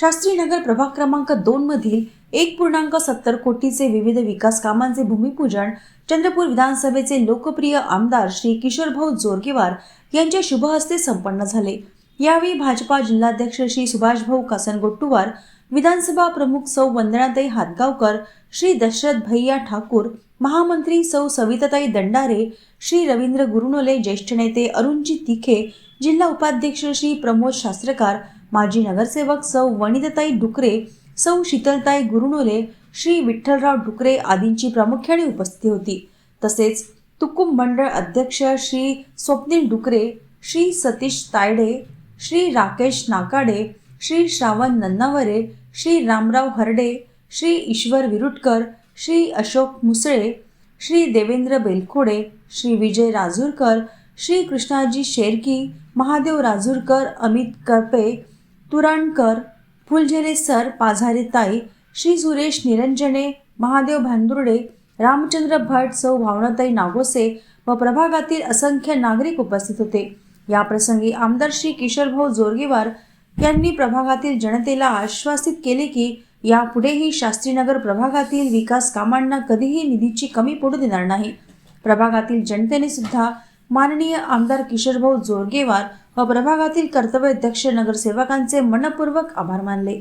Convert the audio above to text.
शास्त्रीनगर प्रभाग क्रमांक दोन मधील एक पूर्णांक सत्तर कोटीचे विविध विकास कामांचे भूमिपूजन चंद्रपूर विधानसभेचे लोकप्रिय आमदार श्री किशोरभाऊ जोरगेवार यांच्या शुभहस्ते संपन्न झाले. यावेळी भाजपा जिल्हाध्यक्ष श्री सुभाषभाऊ कासनगोट्टुवार विधानसभा प्रमुख सौ वंदनाताई हातगावकर श्री दशरथ भैया ठाकूर महामंत्री सौ सविताताई दंडारे श्री रवींद्र गुरुनोले ज्येष्ठ नेते अरुणजी तिखे जिल्हा उपाध्यक्ष श्री प्रमोद शास्त्रकार माजी नगरसेवक सौ वनिताताई डुकरे सौ शीतलताई गुरुनोले श्री विठ्ठलराव डुकरे आदींची प्रामुख्याने उपस्थिती होती. तसेच तुकुम मंडळ अध्यक्ष श्री स्वप्नील डुकरे श्री सतीश तायडे श्री राकेश नाकाडे श्री श्रावण नन्नावरे श्री रामराव हरडे श्री ईश्वर विरुटकर श्री अशोक मुसळे श्री देवेंद्र बेलखोडे श्री विजय राजूरकर श्री कृष्णाजी शेरकी महादेव राजूरकर अमित करपे तुराणकर फुलझेले सर पाझारे ताई श्री सुरेश निरंजने महादेव भांदुर्डे रामचंद्र भट सौ भावनाताई नागोसे व प्रभागातील असंख्य नागरिक उपस्थित होते. या प्रसंगी आमदार श्री किशोरभाऊ जोरगेवार यांनी प्रभागातील जनतेला आश्वासित केले की यापुढेही शास्त्रीनगर प्रभागातील विकास कामांना कधीही निधीची कमी पडू देणार नाही. प्रभागातील जनतेने सुद्धा माननीय आमदार किशोरभाऊ जोरगेवार व प्रभागातील कर्तव्याध्यक्ष नगरसेवकांचे मनपूर्वक आभार मानले.